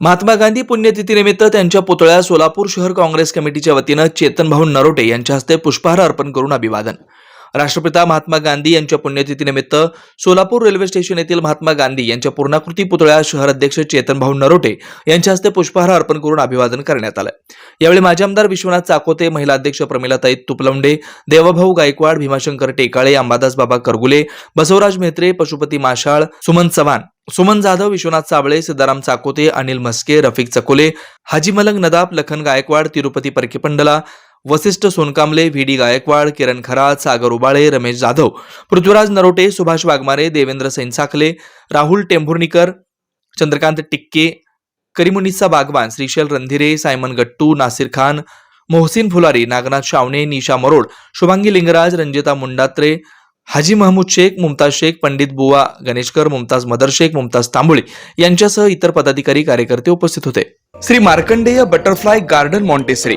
महात्मा गांधी पुण्यतिथीनिमित्त त्यांच्या पुतळ्यास सोलापूर शहर काँग्रेस कमिटीच्या वतीनं चेतनभाऊ नरोटे यांच्या हस्ते पुष्पहार अर्पण करून अभिवादन. राष्ट्रपिता महात्मा गांधी यांच्या पुण्यतिथीनिमित्त सोलापूर रेल्वे स्टेशन येथील महात्मा गांधी यांच्या पूर्णाकृती पुतळ्या शहर अध्यक्ष चेतनभाऊ नरोटे यांच्या हस्ते पुष्पहार अर्पण करून अभिवादन करण्यात आलं. यावेळी माजी आमदार विश्वनाथ चाकोते महिला अध्यक्ष प्रमिलाताई तुपलवंडे देवभाऊ गायकवाड भीमाशंकर टेकाळे अंबादास बाबा करगुले बसवराज म्हेत्रे पशुपती माशाळ सुमन चव्हाण सुमन जाधव विश्वनाथ साबळे सिद्धाराम चाकोते अनिल म्हस्के रफिक चकोले हाजी मलंग नदाब Lakhan Gaikwad Tirupati Parakipandla Vasishtha Sonkamble V D Gaikwad Kiran Kharat Sagar Ubale Ramesh Jadhav Prithviraj Narote Subhash Waghmare Devendra Sainsakhle Rahul Tembhurnikar Chandrakant Tikke Karimunisa Bagwan Shrishail Randhire Simon Gattu Nasir Khan Mohsin Phulari Nagnath Shavane Nisha Marod Shubhangi Lingraj Ranjita Mundatre Haji Mahmood Shaikh Mumtaz Shaikh Pandit Buwa Ganeshkar Mumtaz mother Shaikh Mumtaz Tambule यांच्यासह इतर पदाधिकारी कार्यकर्ते उपस्थित होते. Shri Markandeya butterfly garden Montessori.